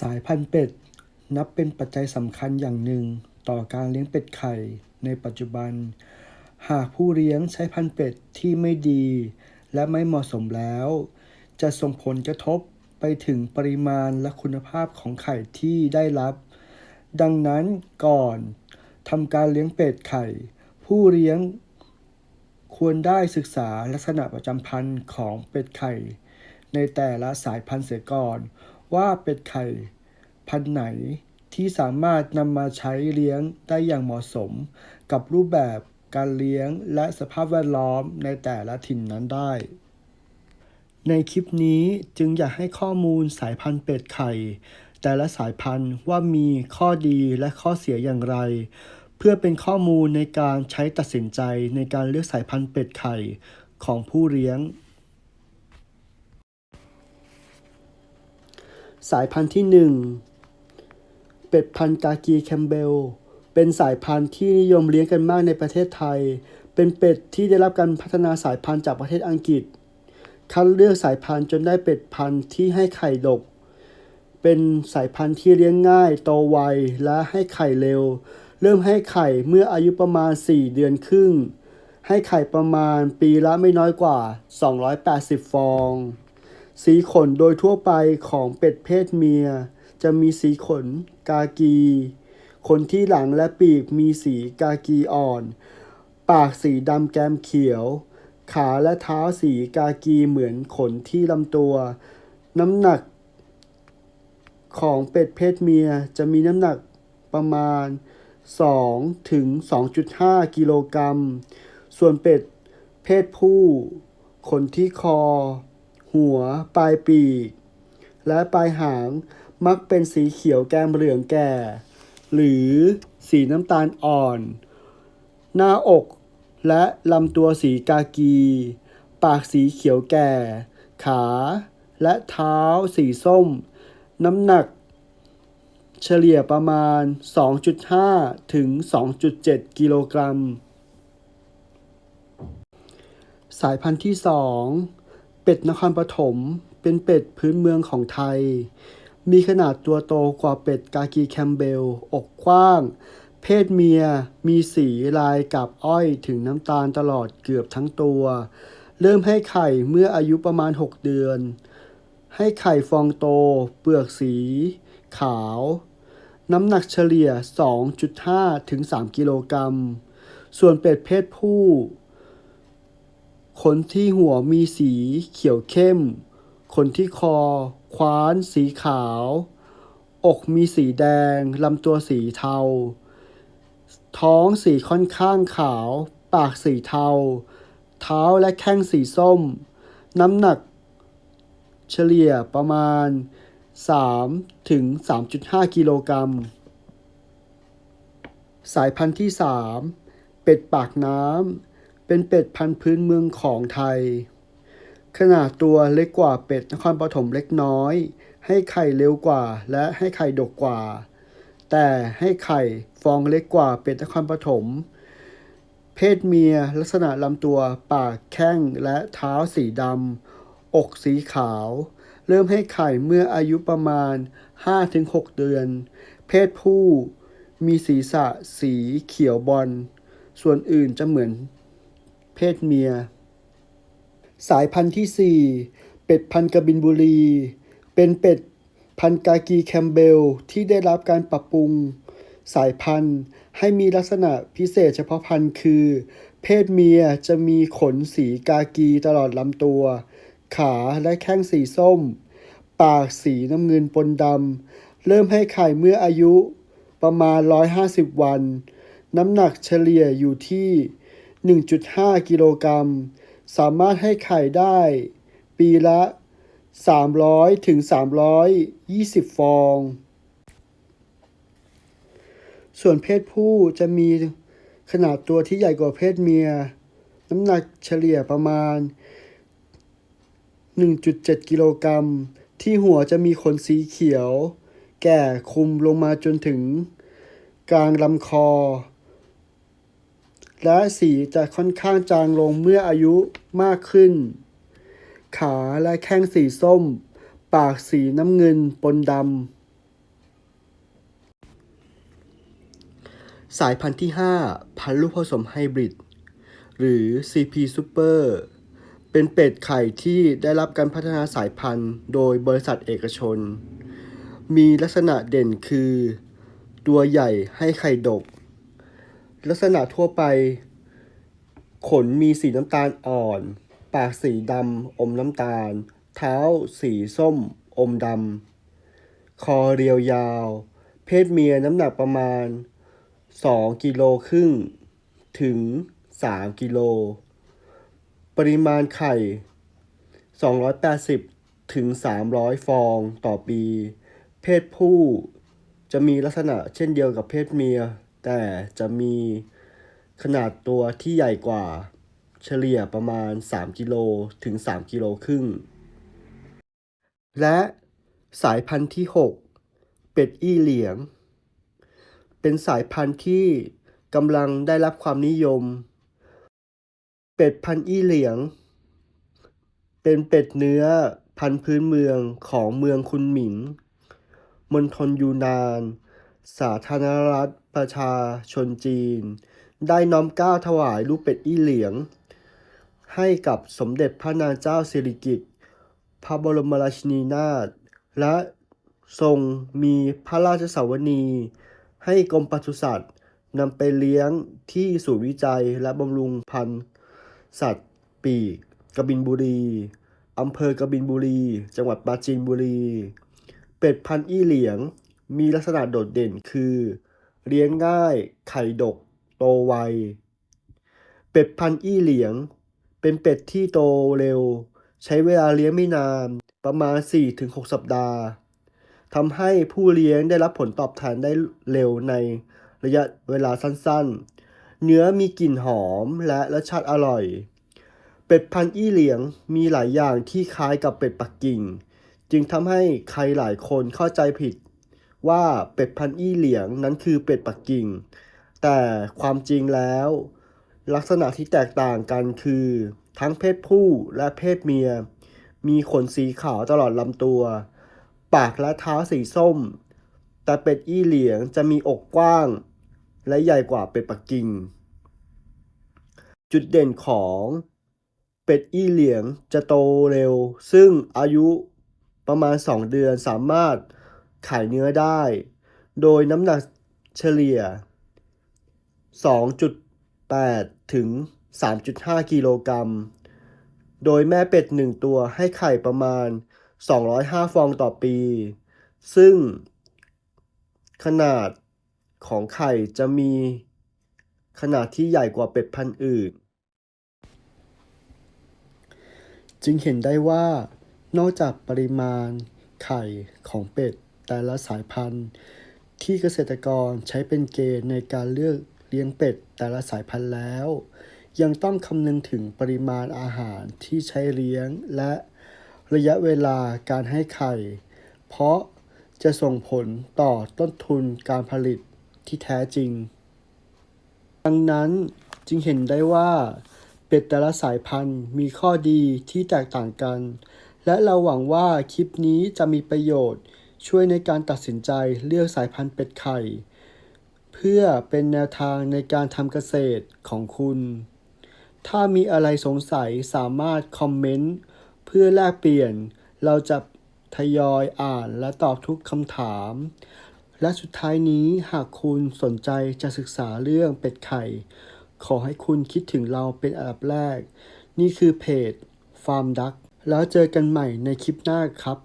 สายพันธุ์เป็ด นับเป็นปัจจัยสำคัญอย่างหนึ่ง ต่อการเลี้ยงเป็ดไข่ ในปัจจุบัน หากผู้เลี้ยงใช้พันธุ์เป็ดที่ไม่ดี และไม่เหมาะสมแล้ว จะส่งผลกระทบไปถึงปริมาณและคุณภาพของไข่ที่ได้รับ ดังนั้นก่อนทำการเลี้ยงเป็ดไข่ ผู้เลี้ยงควรได้ศึกษาลักษณะประจำพันธุ์ของเป็ดไข่ ในแต่ละสายพันธุ์เสียก่อน ว่าเป็ดไข่พันธุ์ไหนที่สามารถนำมาใช้เลี้ยงได้อย่างเหมาะสม กับรูปแบบการเลี้ยงและสภาพแวดล้อมในแต่ละถิ่นนั้นได้ ในคลิปนี้จึงอยากให้ข้อมูลสายพันธุ์เป็ดไข่ แต่ละสายพันธุ์ว่ามีข้อดีและข้อเสียอย่างไร เพื่อเป็นข้อมูลในการใช้ตัดสินใจในการเลือกสายพันธุ์เป็ดไข่ของผู้เลี้ยง สายพันธุ์ที่ 1 เป็ดพันธุ์กากีแคมเบล เป็นสายพันธุ์ที่นิยมเลี้ยงกันมากในประเทศไทย เป็นเป็ดที่ได้รับการพัฒนาสายพันธุ์จากประเทศอังกฤษ คัดเลือกสายพันธุ์จนได้เป็ดพันธุ์ที่ให้ไข่ดก เป็นสายพันธุ์ที่เลี้ยงง่าย โตไว และให้ไข่เร็ว เริ่มให้ไข่เมื่ออายุประมาณ 4 เดือนครึ่ง ให้ไข่ประมาณปีละไม่น้อยกว่า 280 ฟอง สีขนโดยทั่วไปของเป็ดเพศเมีย จะมีสีขนกากี ขนที่หลังและปีกมีสีกากีอ่อน ปากสีดำแกมเขียว ขาและเท้าสีกากีเหมือนขนที่ลำตัว น้ำหนักของเป็ดเพศเมียจะมีน้ำหนักประมาณ 2 ถึง 2.5 กิโลกรัม ส่วนเป็ดเพศผู้ ขนที่คอ หัว ปลายปีก และปลายหางมักเป็นสีเขียวแก้มเหลืองแก่ หรือสีน้ำตาลอ่อน หน้าอกและลำตัวสีกากี ปากสีเขียวแก่ ขาและเท้าสีส้ม น้ำหนัก เฉลี่ยประมาณ 2.5 ถึง 2.7 กิโลกรัม สายพันธุ์ที่ 2 เป็ดนครปฐมเป็นเป็ดพื้นเมืองของไทย มีขนาดตัวโตกว่าเป็ดกากีแคมเบล อกกว้าง เพศเมียมีสีลายกับอ้อยถึงน้ำตาลตลอดเกือบทั้งตัว เริ่มให้ไข่เมื่ออายุประมาณ 6 เดือน ให้ไข่ฟองโต เปลือกสี ขาว น้ำหนักเฉลี่ย 2.5 ถึง 3 กิโลกรัม ส่วนเป็ดเพศผู้ ขนที่หัวมีสีเขียวเข้ม ขนที่คอ คว้าน สีขาว อกมีสีแดง ลำตัวสีเทา ท้องสีค่อนข้างขาว ปากสีเทา เท้าและแข้งสีส้ม น้ำหนัก เฉลี่ยประมาณ 3 ถึง 3.5 กิโลกรัม สายพันธุ์ที่ 3 เป็ดปากน้ำ เป็นเป็ดพันธุ์พื้นเมืองของไทย ขนาดตัวเล็กกว่าเป็ดนครปฐมเล็กน้อย ให้ไข่เร็วกว่าและให้ไข่ดกกว่า แต่ให้ไข่ฟองเล็กกว่าเป็ดนครปฐมเพศเมียลักษณะลำตัวปากแข้งและเท้าสีดำ อกสีขาว เริ่มให้ไข่เมื่ออายุประมาณ 5-6 เดือน เพศผู้มีศีรษะสีเขียวบอล ส่วนอื่นจะเหมือน เพศเมีย สายพันธุ์ที่ 4 เป็ดพันธุ์กบินบุรี เป็นเป็ดพันกากีแคมเบลที่ได้รับการปรับปรุง สายพันธุ์ให้มีลักษณะพิเศษเฉพาะพันธุ์คือ เพศเมียจะมีขนสีกากีตลอดลำตัว ขาและแข้งสีส้ม ปากสีน้ำเงินปนดำ เริ่มให้ไข่เมื่ออายุประมาณ 150 วัน น้ำหนักเฉลี่ยอยู่ที่ 1.5 กิโลกรัม สามารถให้ไข่ได้ ปีละ 300 ถึง 320 ฟอง ส่วนเพศผู้จะมีขนาดตัวที่ใหญ่กว่าเพศเมีย น้ำหนักเฉลี่ยประมาณ 1.7 กิโลกรัม ที่หัวจะมีขนสีเขียว แก่คลุมลงมาจนถึงกลางลำคอ และสีจะค่อนข้างจางลงเมื่ออายุมากขึ้น ขาและแข้งสีส้ม ปากสีน้ำเงินปนดำ สายพันธุ์ที่ 5 พันธุ์ลูกผสมไฮบริด หรือ CP Super เป็นเป็ดไข่ที่ได้รับการพัฒนาสายพันธุ์โดยบริษัทเอกชน มีลักษณะเด่นคือ ตัวใหญ่ให้ไข่ดก ลักษณะทั่วไป ขนมีสีน้ำตาลอ่อน ปากสีดำอมน้ำตาล เท้าสีส้ม อมดำ คอเรียวยาว เพศเมียน้ำหนักประมาณ 2 กิโลครึ่ง ถึง 3 กิโล ปริมาณไข่ 280 ถึง 300 ฟองต่อปี เพศผู้จะมีลักษณะเช่นเดียวกับเพศเมีย แต่จะมีขนาดตัวที่ใหญ่กว่า เฉลี่ยประมาณ 3 กิโลถึง 3 กิโลครึ่ง และสายพันธุ์ที่ 6 เป็ดอี้เหลียง เป็นสายพันธุ์ที่กำลังได้รับความนิยม เป็ดพันธุ์อี้เหลียง เป็นเป็ดเนื้อพันธุ์พื้นเมืองของเมืองคุนหมิงมณฑลยูนาน สาธารณรัฐประชาชนจีน ได้น้อมเกล้าถวายลูกเป็ดอี้เหลียง ให้กับสมเด็จพระนางเจ้าสิริกิติ์พระบรมราชินีนาถและทรงมีพระราชสวนี ให้กรมปศุสัตว์นำไปเลี้ยงที่ศูนย์วิจัยและบำรุงพันธุ์สัตว์ปีกกบินบุรีอำเภอกบินบุรี จังหวัดปราจีนบุรี เป็ดพันธุ์อี้เหลียง มีลักษณะโดดเด่นคือ เลี้ยงง่าย ไข่ดก โตไว เป็ดพันธุ์อี้เหลียง เป็นเป็ดที่โตเร็ว ใช้เวลาเลี้ยงไม่นานประมาณ 4-6 สัปดาห์ทำให้ผู้เลี้ยงได้รับผลตอบแทนได้เร็วในระยะเวลาสั้นๆ เนื้อมีกลิ่นหอมและรสชาติอร่อย เป็ดพันธุ์อี้เหลียงมีหลายอย่างที่คล้ายกับเป็ดปักกิ่ง จึงทำให้ใครหลายคนเข้าใจผิด ว่าเป็ดพันอี้เหลียงนั้นคือเป็ดปักกิ่ง แต่ความจริงแล้ว ลักษณะที่แตกต่างกันคือ ทั้งเพศผู้และเพศเมีย มีขนสีขาวตลอดลำตัว ปากและเท้าสีส้ม แต่เป็ดอี้เหลียงจะมีอกกว้าง และใหญ่กว่าเป็ดปักกิ่ง จุดเด่นของเป็ดอี้เหลียงจะโตเร็ว ซึ่งอายุประมาณ 2 เดือนสามารถ ขายเนื้อได้ โดยน้ำหนักเฉลี่ย 2.8 ถึง 3.5 กิโลกรัม โดยแม่เป็ดหนึ่งตัวให้ไข่ประมาณ 205 ฟองต่อปี ซึ่งขนาดของไข่จะมีขนาดที่ใหญ่กว่าเป็ดพันธุ์อื่น จึงเห็นได้ว่านอกจากปริมาณไข่ของเป็ด แต่ละสายพันธุ์ ที่เกษตรกรใช้เป็นเกณฑ์ในการเลือกเลี้ยงเป็ดแต่ละสายพันธุ์แล้ว ยังต้องคำนึงถึงปริมาณอาหารที่ใช้เลี้ยงและระยะเวลาการให้ไข่ เพราะจะส่งผลต่อต้นทุนการผลิตที่แท้จริง ดังนั้นจึงเห็นได้ว่า เป็ดแต่ละสายพันธุ์มีข้อดีที่แตกต่างกัน และเราหวังว่าคลิปนี้จะมีประโยชน์ ช่วยในการตัดสินใจเลือกสายพันธุ์เป็ดไข่ เพื่อเป็นแนวทางในการทำเกษตรของคุณ ถ้ามีอะไรสงสัยสามารถคอมเมนต์เพื่อแลกเปลี่ยน เราจะทยอยอ่านและตอบทุกคำถาม และสุดท้ายนี้หากคุณสนใจจะศึกษาเรื่องเป็ดไข่ ขอให้คุณคิดถึงเราเป็นอันดับแรก นี่คือเพจ Farm Duck แล้วเจอกันใหม่ในคลิปหน้าครับ